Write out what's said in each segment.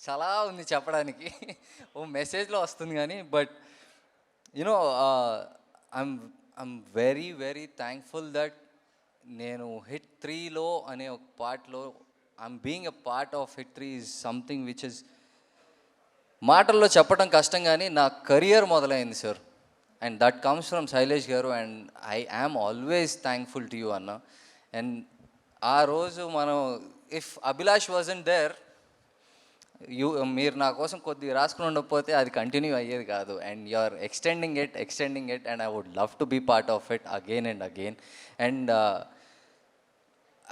చాలా ఉంది చెప్పడానికి. ఓ మెసేజ్లో వస్తుంది కానీ but you know I'm I'm very very thankful that నేను హిట్ త్రీలో అనే ఒక పార్ట్లో I'm being a part of hit three is something which is మాటల్లో చెప్పడం కష్టం కానీ నా కెరియర్ మొదలైంది sir. And that comes from Shailesh garu and I am always thankful to you అన్న. అండ్ ఆ రోజు మనం if Abhilash wasn't there you మీరు నా కోసం కొద్దిగా రాసుకుని ఉండకపోతే అది కంటిన్యూ అయ్యేది కాదు. And you are extending it extending it and I would love to be part of it again and again and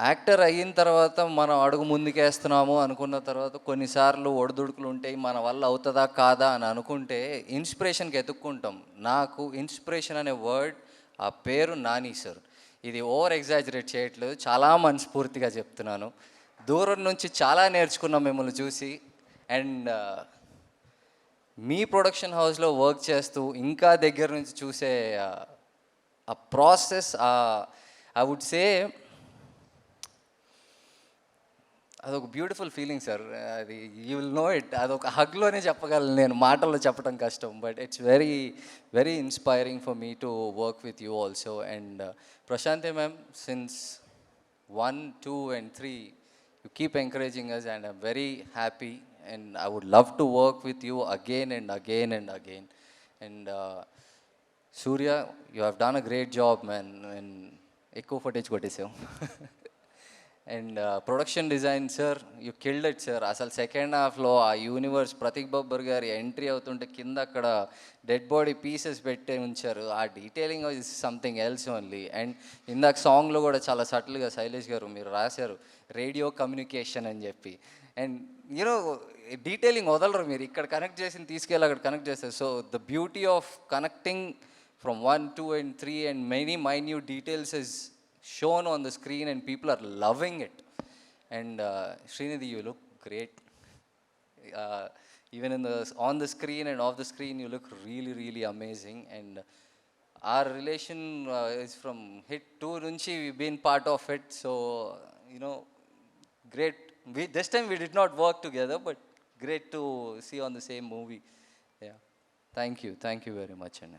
actor అయిన తర్వాత మనం అడుగు ముందుకేస్తున్నాము అనుకున్న తర్వాత కొన్నిసార్లు ఒడిదుడుకులు ఉంటాయి మన వల్ల అవుతుందా కాదా అని అనుకుంటే ఇన్స్పిరేషన్కి ఎతుక్కుంటాం. నాకు ఇన్స్పిరేషన్ అనే వర్డ్ ఆ పేరు నాని సార్ ఇది ఓవర్ ఎగ్జాజరేట్ చేయట్లేదు చాలా మనస్ఫూర్తిగా చెప్తున్నాను. దూరం నుంచి చాలా నేర్చుకున్నాం మిమ్మల్ని చూసి. అండ్ మీ ప్రొడక్షన్ హౌస్లో వర్క్ చేస్తూ ఇంకా దగ్గర నుంచి చూసే ఆ- ప్రాసెస్ ఐ వుడ్ సే అదొక బ్యూటిఫుల్ ఫీలింగ్ సార్. అది యూ విల్ నో ఇట్. అదొక హగ్లోనే చెప్పగలను నేను మాటల్లో చెప్పడం కష్టం. But it's very very inspiring for me to work with you also. And Prashanti ma'am since one two and three you keep encouraging us and I'm very happy. and I would love to work with you again and again and again. And uh, Surya, you have done a great job, man. And echo footage, what is you? And production design sir you killed it sir అసలు second హాఫ్లో ఆ universe Prateek Babbar గారి entry అవుతుంటే కింద అక్కడ dead body pieces పెట్టి ఉంచారు. ఆ detailing is something else only and ఇందాక సాంగ్లో కూడా చాలా సటిల్గా శైలేష్ గారు మీరు రాశారు రేడియో కమ్యూనికేషన్ అని చెప్పి. అండ్ యూనో డీటెయిలింగ్ వదలరు మీరు. ఇక్కడ కనెక్ట్ చేసి తీసుకెళ్ళి అక్కడ కనెక్ట్ చేస్తారు. So the beauty of connecting from one two and three and many minute details is shown on the screen and people are loving it. And uh, Srinidhi, you look great. Uh, even in the on the screen and off the screen, you look really, really amazing. And our relation uh, is from hit to Nunchi. We've been part of it, so you know, great. We this time we did not work together, but great to see on the same movie. Yeah, thank you, thank you very much, Anna.